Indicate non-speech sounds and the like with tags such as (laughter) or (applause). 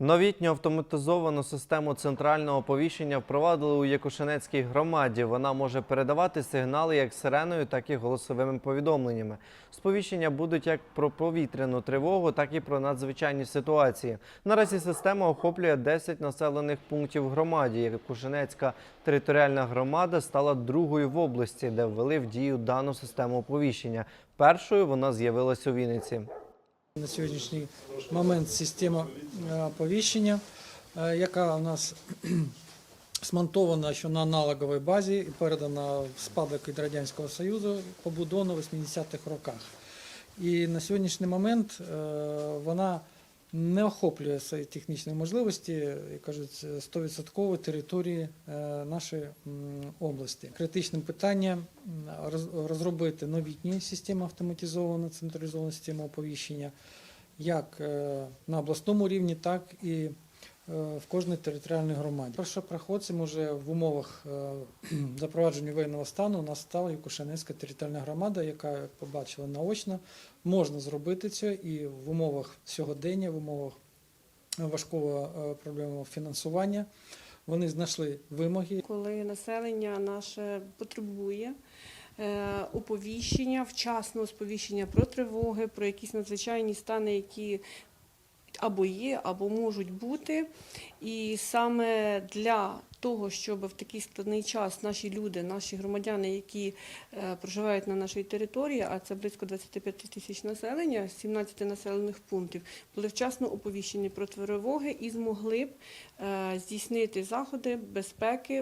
Новітню автоматизовану систему центрального оповіщення впровадили у Якушинецькій громаді. Вона може передавати сигнали як сиреною, так і голосовими повідомленнями. Сповіщення будуть як про повітряну тривогу, так і про надзвичайні ситуації. Наразі система охоплює 10 населених пунктів громаді. Якушинецька територіальна громада стала другою в області, де ввели в дію дану систему оповіщення. Першою вона з'явилася у Вінниці. На сьогоднішній момент система е, оповіщення, е, яка у нас (clears throat) смонтована що на аналоговій базі і передана в спадок від Радянського Союзу, побудована в 80-х роках. І на сьогоднішній момент е, вона не охоплює свої технічні можливості, як кажуть, 100% території е, нашої області. Критичним питанням розробити новітні системи автоматизованої централізованої системи оповіщення, як е, на обласному рівні, так і в кожній територіальній громаді. Першопроходцем уже в умовах е, (clears throat) запровадження воєнного стану у нас стала територіальна громада, яка, як побачила наочно, можна зробити це і в умовах сьогодення, в умовах важкого е, проблемного фінансування. Вони знайшли вимоги, коли населення наше потребує е, оповіщення, вчасного сповіщення про тривоги, про якісь надзвичайні стани, які або є, або можуть бути. І саме для того, щоб в такий складний час наші люди, наші громадяни, які е, проживають на нашій території, а це близько 25 тисяч населення, 17 населених пунктів, були вчасно оповіщені про тривоги і змогли б е, здійснити заходи безпеки